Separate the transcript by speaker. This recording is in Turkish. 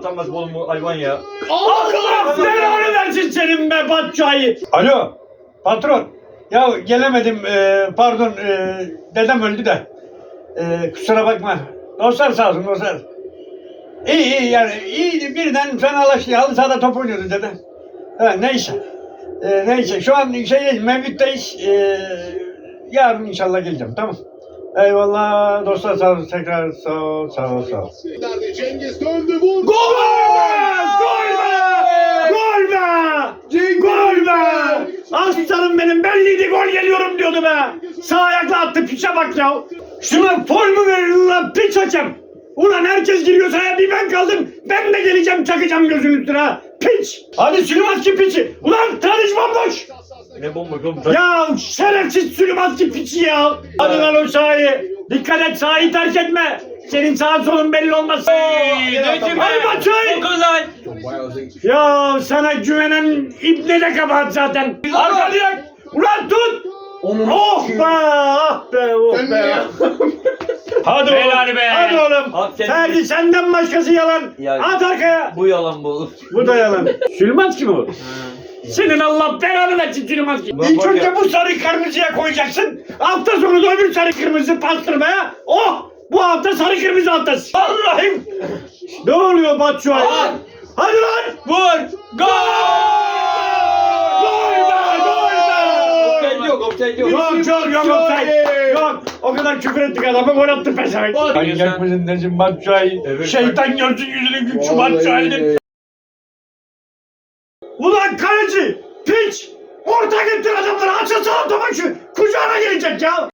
Speaker 1: Atamaz oğlum bu hayvan ya.
Speaker 2: Allah belanı versin senin be Batçay'ı.
Speaker 3: Alo patron. Ya gelemedim e, pardon e, dedem öldü de. E, kusura bakma. Dostlar sağ olsun dostlar. İyi iyi yani iyi birden fenalaştı. Halı sahada top oynuyordu dede. Ha, neyse. E, neyse şu an şeydeyiz Mevlüt'teyiz. E, yarın inşallah geleceğim tamam. Eyvallah dostlar sağ olun tekrar sağ ol sağ ol sağ ol.
Speaker 4: Cengiz döndü vurdu.
Speaker 2: Gol be! Gol be! Gol be! Gol be! Aslanım benim belliydi gol geliyorum diyordu be. Sağ ayakla attı piçe bak ya. Şuna foul mu verir lan piç hakem? Ulan herkes giriyor sahaya bir ben kaldım. Ben de geleceğim çakacağım gözünün üstüne ha. Piç! Hadi Süleymanski piçi. Ulan.
Speaker 1: Ne bomba oğlum.
Speaker 2: Ya şerefsiz Süleymanski piçi ya. Hadi lan o sahayı. Dikkat et sahayı terk etme. Senin sağın solun belli olmaz. Hadi
Speaker 1: lan.
Speaker 2: Ya sana güvenen ibne de kabahat zaten. Arkadayak. Ulan tut. Oh be ah be oh be. Hadi oğlum.
Speaker 1: Be.
Speaker 2: Hadi oğlum.
Speaker 1: Kendini.
Speaker 2: Ferdi senden başkası yalan.
Speaker 1: Ya-
Speaker 2: At arkaya.
Speaker 1: Bu yalan bu.
Speaker 2: Bu da yalan. Süleymanski mi bu? Senin Allah belanı versin.
Speaker 1: Bak,
Speaker 2: İlk önce
Speaker 1: ya.
Speaker 2: bu sarı kırmızıya koyacaksın. Hafta sonu da öbür sarı kırmızı pastırmaya. Oh! Bu hafta sarı kırmızı haftası. Allah'ım. Ne oluyor Batshuayi?
Speaker 1: At.
Speaker 2: Hadi lan.
Speaker 1: Vur. Gol.
Speaker 2: Gol be! Gol
Speaker 1: Offside
Speaker 2: be!
Speaker 1: yok, offside yok.
Speaker 2: Yok yok yok offside. Yok. O kadar küfür ettik adamı gol attı peşemek.
Speaker 3: Manyak mısın Necim Batçay?
Speaker 1: Evet.
Speaker 2: Şeytan görsün yüzünü güçlü
Speaker 4: Vallahi
Speaker 2: Batshuayi'nin. Kaleci! Piç! Orta gittin adamları açılsana topa şu kucağına gelecek ya!